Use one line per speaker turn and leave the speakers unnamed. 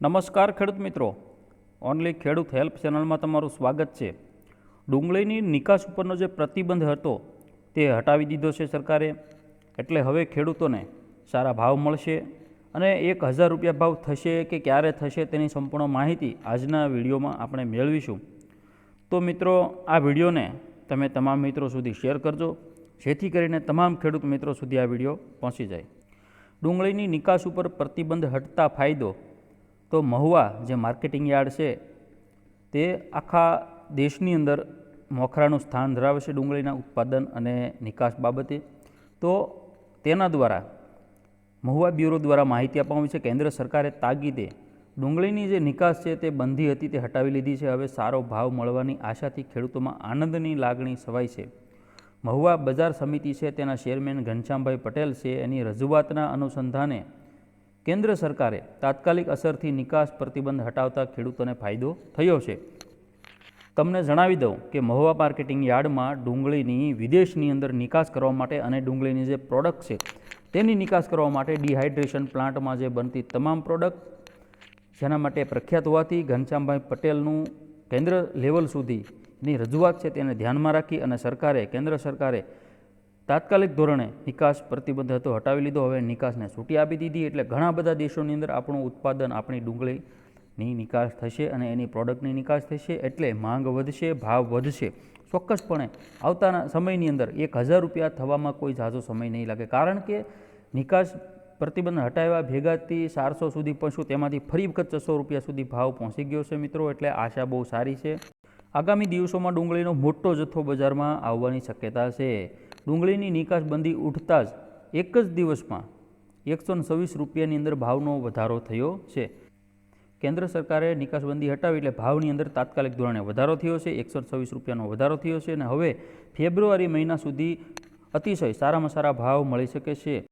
નમસ્કાર ખેડૂત મિત્રો. ઓનલી ખેડૂત હેલ્પ ચેનલમાં તમારું સ્વાગત છે. ડુંગળીની નિકાસ ઉપરનો જે પ્રતિબંધ હતો, તે હટાવી દીધો છે સરકારે. એટલે હવે ખેડૂતોને સારા ભાવ મળશે અને એક હજાર રૂપિયા ભાવ થશે કે ક્યારે થશે તેની સંપૂર્ણ માહિતી આજના વિડીયોમાં આપણે મેળવીશું. તો મિત્રો, આ વિડીયોને તમે તમામ મિત્રો સુધી શેર કરજો, જેથી કરીને તમામ ખેડૂત મિત્રો સુધી આ વીડિયો પહોંચી જાય. ડુંગળીની નિકાસ ઉપર પ્રતિબંધ હટતા ફાયદો તો મહુવા જે માર્કેટિંગ યાર્ડ છે, તે આખા દેશની અંદર મોખરાનું સ્થાન ધરાવે છે ડુંગળીના ઉત્પાદન અને નિકાસ બાબતે. તો તેના દ્વારા મહુવા બ્યુરો દ્વારા માહિતી આપવામાં આવી છે, કેન્દ્ર સરકારે તાકીદે ડુંગળીની જે નિકાસ છે તે બંધી હતી, તે હટાવી લીધી છે. હવે સારો ભાવ મળવાની આશાથી ખેડૂતોમાં આનંદની લાગણી સવાઈ છે. મહુવા બજાર સમિતિ છે, તેના ચેરમેન ઘનશ્યામભાઈ પટેલ છે. એની રજૂઆતના અનુસંધાને કેન્દ્ર સરકારે તાત્કાલિક અસરથી નિકાસ પ્રતિબંધ હટાવતા ખેડૂતોને ફાયદો થયો છે. તમને જણાવી દઉં કે મહુવા માર્કેટિંગ યાર્ડમાં ડુંગળીની વિદેશની અંદર નિકાસ કરવા માટે અને ડુંગળીની જે પ્રોડક્ટ છે, તેની નિકાસ કરવા માટે ડિહાઇડ્રેશન પ્લાન્ટમાં જે બનતી તમામ પ્રોડક્ટ, જેના માટે પ્રખ્યાત હોવાથી ઘનશ્યામભાઈ પટેલનું કેન્દ્ર લેવલ સુધીની રજૂઆત છે તેને ધ્યાનમાં રાખી અને સરકારે, કેન્દ્ર સરકારે તાત્કાલિક ધોરણે નિકાસ પ્રતિબંધ હતો, હટાવી લીધો. હવે નિકાસને છૂટી આપી દીધી એટલે ઘણા બધા દેશોની અંદર આપણું ઉત્પાદન, આપણી ડુંગળીની નિકાસ થશે અને એની પ્રોડક્ટની નિકાસ થશે એટલે માંગ વધશે, ભાવ વધશે. ચોક્કસપણે આવતાના સમયની અંદર એક હજાર રૂપિયા થવામાં કોઈ ઝાઝો સમય નહીં લાગે. કારણ કે નિકાસ પ્રતિબંધ હટાવ્યા ભેગાથી ચારસો સુધી પહોંચ્યું તેમાંથી ફરી વખત છસો રૂપિયા સુધી ભાવ પહોંચી ગયો છે મિત્રો, એટલે આશા બહુ સારી છે. આગામી દિવસોમાં ડુંગળીનો મોટો જથ્થો બજારમાં આવવાની શક્યતા છે. ડુંગળીની નિકાસબંધી ઉઠતા જ એક જ દિવસમાં એકસો છવ્વીસ રૂપિયાની અંદર ભાવનો વધારો થયો છે. કેન્દ્ર સરકારે નિકાસબંધી હટાવી એટલે ભાવની અંદર તાત્કાલિક ધોરણે વધારો થયો છે. એકસો છવ્વીસ રૂપિયાનો વધારો થયો છે અને હવે ફેબ્રુઆરી મહિના સુધી અતિશય સારામાં સારા ભાવ મળી શકે છે.